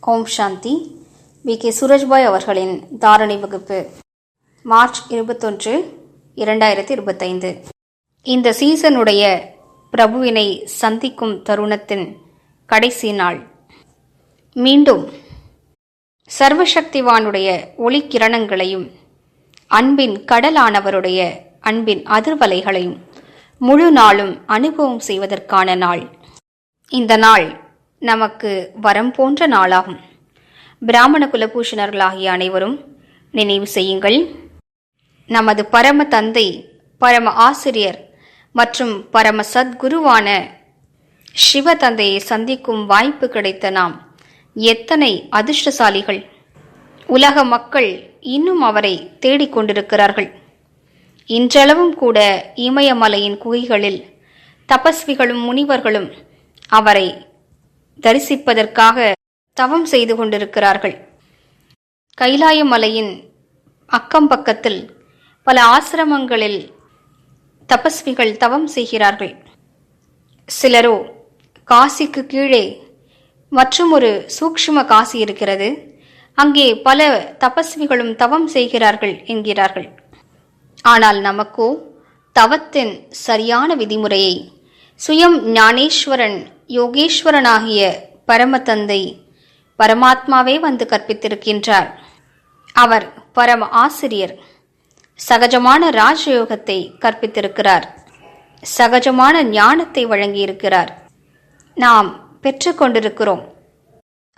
Om Shanti. We. K. சுரஜ்பாய் அவர்களின் தாரணை வகுப்பு மார்ச் இருபத்தொன்று இரண்டாயிரத்தி இருபத்தைந்து. இந்த சீசனுடைய பிரபுவினை சந்திக்கும் தருணத்தின் கடைசி நாள். மீண்டும் சர்வசக்திவானுடைய ஒளிக்கிரணங்களையும் அன்பின் கடலானவருடைய அன்பின் அதிர்வலைகளையும் முழு நாளும் அனுபவம் செய்வதற்கான நாள். இந்த நாள் நமக்கு வரம் போன்ற நாளாகும். பிராமண குலபூஷணர்களாகிய அனைவரும் நினைவு செய்யுங்கள். நமது பரம தந்தை பரம ஆசிரியர் மற்றும் பரம சத்குருவான சிவ தந்தையை சந்திக்கும் வாய்ப்பு கிடைத்த நாம் எத்தனை அதிர்ஷ்டசாலிகள். உலக மக்கள் இன்னும் அவரை தேடிக்கொண்டிருக்கிறார்கள் இன்றளவும் கூட இமயமலையின் குகைகளில் தபஸ்விகளும் முனிவர்களும் அவரை தரிசிப்பதற்காக தவம் செய்து கொண்டிருக்கிறார்கள். கைலாய மலையின் அக்கம் பக்கத்தில் பல ஆசிரமங்களில் தபஸ்விகள் தவம் செய்கிறார்கள். சிலரோ காசிக்கு கீழே மற்றும் ஒரு சூக்ஷ்ம காசி இருக்கிறது. அங்கே பல தபஸ்விகளும் தவம் செய்கிறார்கள் என்கிறார்கள். ஆனால் நமக்கோ தவத்தின் சரியான விதிமுறையை சுயம் ஞானேஸ்வரன் யோகேஸ்வரனாகிய பரமதந்தை பரமாத்மாவே வந்து கற்பித்திருக்கின்றார். அவர் பரம ஆசிரியர். சகஜமான ராஜயோகத்தை கற்பித்திருக்கிறார். சகஜமான ஞானத்தை வழங்கியிருக்கிறார். நாம் பெற்றுக்கொண்டிருக்கிறோம்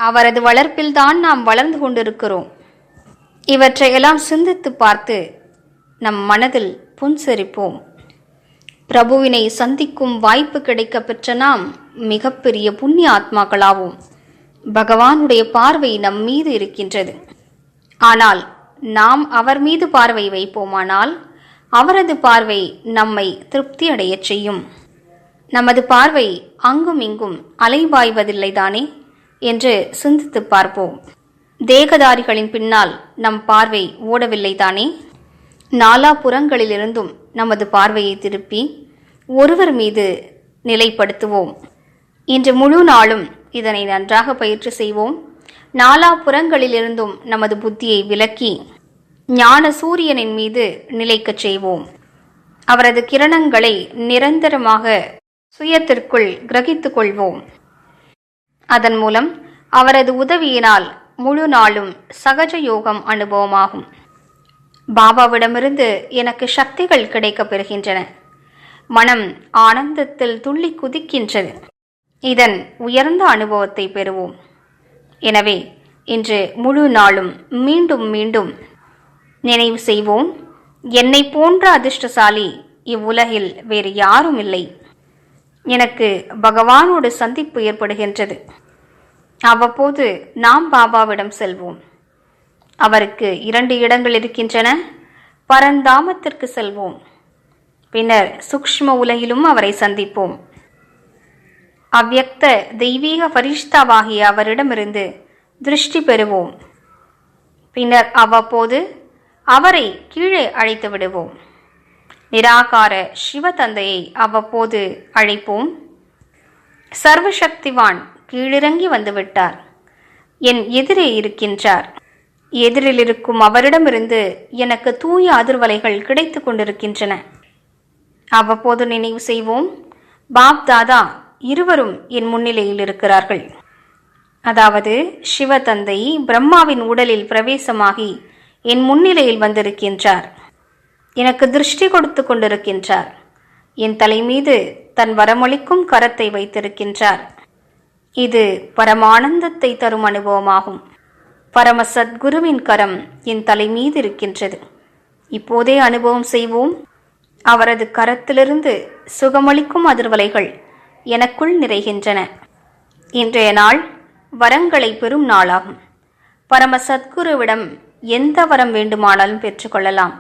அவரது வளர்ப்பில்தான் நாம் வளர்ந்து கொண்டிருக்கிறோம். இவற்றையெல்லாம் சிந்தித்து பார்த்து நம் மனதில் புன்சரிப்போம். பிரபுவினை சந்திக்கும் வாய்ப்பு கிடைக்க பெற்ற நாம் மிகப்பெரிய புண்ணிய ஆத்மாக்களாவோம். பகவானுடைய பார்வை நம் மீது இருக்கின்றது. ஆனால் நாம் அவர் மீது பார்வை வைப்போமானால் அவரது பார்வை நம்மை திருப்தி அடையச் செய்யும். நமது பார்வை அங்கும் இங்கும் அலைபாய்வதில்லைதானே என்று சிந்தித்து பார்ப்போம். தேகதாரிகளின் பின்னால் நம் பார்வை ஓடவில்லைதானே? நாலா புறங்களிலிருந்தும் நமது பார்வையை திருப்பி ஒருவர் மீது நிலைப்படுத்துவோம். இன்று முழு நாளும் இதனை நன்றாக பயிற்சி செய்வோம். நாலாபுறங்களிலிருந்தும் நமது புத்தியை விலக்கி ஞான சூரியனின் மீது நிலைக்கச் செய்வோம். அவரது கிரணங்களை நிரந்தரமாக சுயத்திற்குள் கிரகித்துக் கொள்வோம். அதன் மூலம் அவரது உதவியினால் முழு நாளும் சகஜ யோகம் அனுபவமாகும். பாபாவிடமிருந்து எனக்கு சக்திகள் கிடைக்கப் பெறுகின்றன. மனம் ஆனந்தத்தில் துள்ளி குதிக்கின்றது. இதன் உயர்ந்த அனுபவத்தை பெறுவோம். எனவே இன்று முழு நாளும் மீண்டும் மீண்டும் நினைவு செய்வோம். என்னை போன்ற அதிர்ஷ்டசாலி இவ்வுலகில் வேறு யாரும் இல்லை. எனக்கு பகவானோடு சந்திப்பு ஏற்படுகின்றது. அவ்வப்போது நாம் பாபாவிடம் செல்வோம். அவருக்கு இரண்டு இடங்கள் இருக்கின்றன. பரந்தாமத்திற்கு செல்வோம். பின்னர் சூக்ஷ்ம உலகிலும் அவரை சந்திப்போம். அவ்வக்த தெய்வீக பரிஷ்தாவாகிய அவரிடமிருந்து திருஷ்டி பெறுவோம். பின்னர் அவ்வப்போது அவரை கீழே அழைத்து விடுவோம். நிராகார சிவ தந்தையை அவ்வப்போது அழைப்போம். சர்வசக்திவான் கீழிறங்கி வந்துவிட்டார். என் எதிரே இருக்கின்றார். எதிரில் இருக்கும் அவரிடமிருந்து எனக்கு தூய அதிர்வலைகள் கிடைத்து கொண்டிருக்கின்றன. அவ்வப்போது நினைவு செய்வோம் பாப் தாதா இருவரும் என் முன்னிலையில் இருக்கிறார்கள். அதாவது சிவ தந்தை பிரம்மாவின் உடலில் பிரவேசமாகி என் முன்னிலையில் வந்திருக்கின்றார். எனக்கு திருஷ்டி கொடுத்து கொண்டிருக்கின்றார். என் தலை மீது தன் வரமொழிக்கும் கரத்தை வைத்திருக்கின்றார். இது பரமானந்தத்தை தரும் அனுபவமாகும். பரம சத்குருவின் கரம் என் தலை மீது இருக்கின்றது. இப்போதே அனுபவம் செய்வோம். அவரது கரத்திலிருந்து சுகமளிக்கும் அதிர்வலைகள் எனக்குள் நிறைகின்றன. இன்றைய நாள் வரங்களை பெறும் நாளாகும். பரம சத்குருவிடம் எந்த வரம் வேண்டுமானாலும் பெற்றுக்கொள்ளலாம்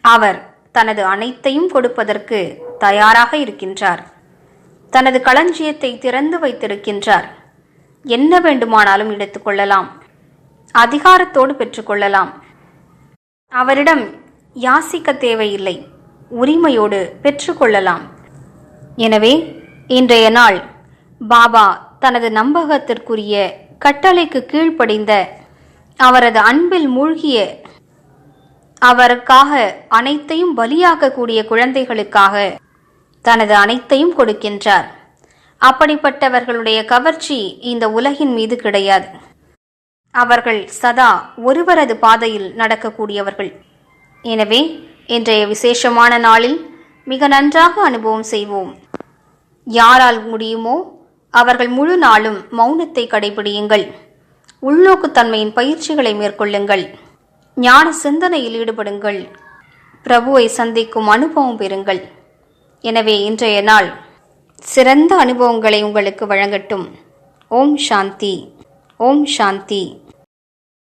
அவர் தனது அனைத்தையும் கொடுப்பதற்கு தயாராக இருக்கின்றார். தனது களஞ்சியத்தை திறந்து வைத்திருக்கின்றார். என்ன வேண்டுமானாலும் எடுத்துக்கொள்ளலாம் அதிகாரத்தோடு பெற்றுக்கொள்ளலாம். அவரிடம் யாசிக்க தேவையில்லை உரிமையோடு பெற்றுக்கொள்ளலாம். எனவே இன்றைய நாள் பாபா தனது நம்பகத்திற்குரிய கட்டளைக்கு கீழ்ப்படிந்த அவரது அன்பில் மூழ்கிய அவருக்காக அனைத்தையும் பலியாக்கக்கூடிய குழந்தைகளுக்காக தனது அனைத்தையும் கொடுக்கின்றார். அப்படிப்பட்டவர்களுடைய கவர்ச்சி இந்த உலகின் மீது கிடையாது. அவர்கள் சதா ஒருவரது பாதையில் நடக்கக்கூடியவர்கள். எனவே இன்றைய விசேஷமான நாளில் மிக நன்றாக அனுபவம் செய்வோம். யாரால் முடியுமோ அவர்கள் முழு நாளும் மௌனத்தை கடைபிடியுங்கள். உள்நோக்குத்தன்மையின் பயிற்சிகளை மேற்கொள்ளுங்கள். ஞான சிந்தனையில் ஈடுபடுங்கள். பிரபுவை சந்திக்கும் அனுபவம் பெறுங்கள். எனவே இன்றைய நாள் சிறந்த அனுபவங்களை உங்களுக்கு வழங்கட்டும். ஓம் சாந்தி. ஓம் சாந்தி.